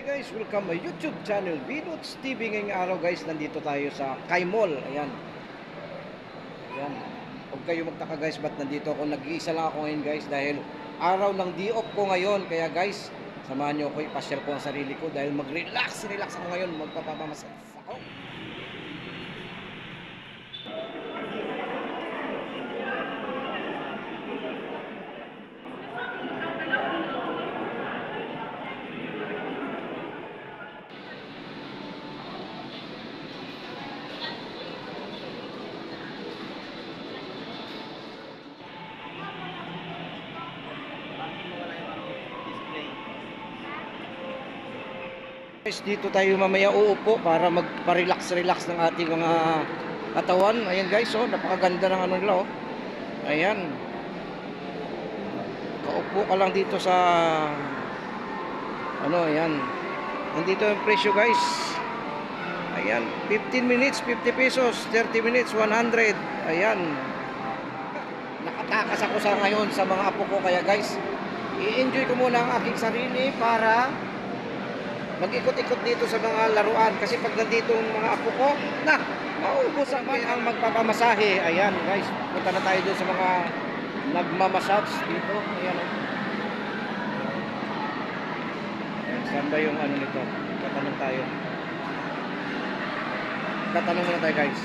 Hi guys, welcome my YouTube channel, Binuts TV ngayong araw guys, nandito tayo sa Kaimol, ayan. Ayan. Huwag kayo magtaka guys, ba't nandito ako, nag-iisa lang ako ngayon guys, dahil araw ng di-off ko ngayon, kaya guys, samahan nyo ako, ipasyal ko ang sarili ko, dahil mag-relax, relax ako ngayon, magpapamamas ako. Guys, dito tayo mamaya uupo para magpa-relax-relax ng ating mga katawan. Ayan guys, oh, napakaganda ng ano nila, oh. Ayan. Kaupo ka lang dito sa ano, ayan. Nandito yung presyo, guys. Ayan, 15 minutes, 50 pesos, 30 minutes, 100. Ayan. Nakatakas ako sa ngayon sa mga apo ko kaya guys, i-enjoy ko muna ang aking sarili para mag-ikot-ikot dito sa mga laruan kasi pag nandito ang mga apo ko, na, maubos naman ang magpapamasahe. Ayan guys, punta na tayo doon sa mga nagmamassage dito. Ayan o. Ayan, saan ba yung ano nito? Tatanong tayo. Tatanong muna tayo guys.